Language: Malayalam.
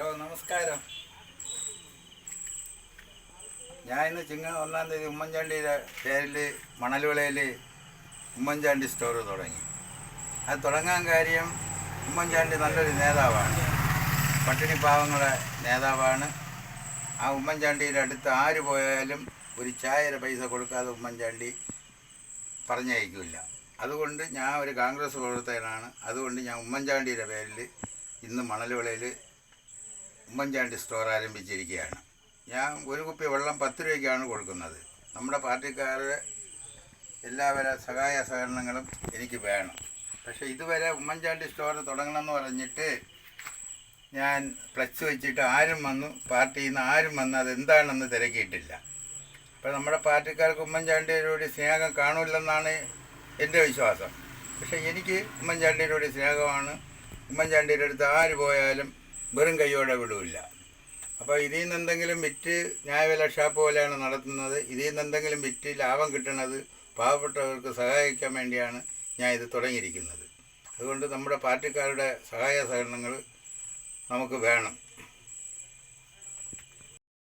നമസ്കാരം. ഞാൻ ഇന്ന് ചിങ്ങ ഒന്നാം തീയതി ഉമ്മൻചാണ്ടിയുടെ പേരിൽ മണൽവിളയിൽ ഉമ്മൻചാണ്ടി സ്റ്റോർ തുടങ്ങി. അത് തുടങ്ങാൻ കാര്യം ഉമ്മൻചാണ്ടി നല്ലൊരു നേതാവാണ്. പട്ടിണി പാവങ്ങളുടെ നേതാവാണ്. ആ ഉമ്മൻചാണ്ടിയുടെ അടുത്ത് ആര് പോയാലും ഒരു ചായയുടെ പൈസ കൊടുക്കാതെ ഉമ്മൻചാണ്ടി പറഞ്ഞയക്കില്ല. അതുകൊണ്ട് ഞാൻ ഒരു കോൺഗ്രസ് പ്രവർത്തകനാണ്. അതുകൊണ്ട് ഞാൻ ഉമ്മൻചാണ്ടിയുടെ പേരിൽ ഇന്ന് മണൽവിളയിൽ ഉമ്മൻചാണ്ടി സ്റ്റോർ ആരംഭിച്ചിരിക്കുകയാണ്. ഞാൻ ഒരു കുപ്പി വെള്ളം പത്ത് രൂപയ്ക്കാണ് കൊടുക്കുന്നത്. നമ്മുടെ പാർട്ടിക്കാരുടെ എല്ലാവര സഹായ സഹകരണങ്ങളും എനിക്ക് വേണം. പക്ഷേ ഇതുവരെ ഉമ്മൻചാണ്ടി സ്റ്റോർ തുടങ്ങണമെന്ന് പറഞ്ഞിട്ട് ഞാൻ ഫ്ലക്സ് വെച്ചിട്ട് ആരും വന്നു പാർട്ടിയിൽ നിന്ന് ആരും വന്ന് അതെന്താണെന്ന് തിരക്കിയിട്ടില്ല. അപ്പോൾ നമ്മുടെ പാർട്ടിക്കാർക്ക് ഉമ്മൻചാണ്ടിയോട് സ്നേഹം കാണില്ലെന്നാണ് എന്റെ വിശ്വാസം. പക്ഷേ എനിക്ക് ഉമ്മൻചാണ്ടിയോട് സ്നേഹമാണ്. ഉമ്മൻചാണ്ടിയുടെ അടുത്ത് ആര് പോയാലും വെറും കൈയോടെ വിടില്ല. അപ്പോൾ ഇതിൽ നിന്ന് എന്തെങ്കിലും വിറ്റ് ന്യായവില ഷാപ്പ് പോലെയാണ് നടത്തുന്നത്. ഇതിൽ നിന്ന് എന്തെങ്കിലും വിറ്റ് ലാഭം കിട്ടുന്നത് പാവപ്പെട്ടവർക്ക് സഹായിക്കാൻ വേണ്ടിയാണ് ഞാൻ ഇത് തുടങ്ങിയിരിക്കുന്നത്. അതുകൊണ്ട് നമ്മുടെ പാർട്ടിക്കാരുടെ സഹായ സഹകരണങ്ങൾ നമുക്ക് വേണം.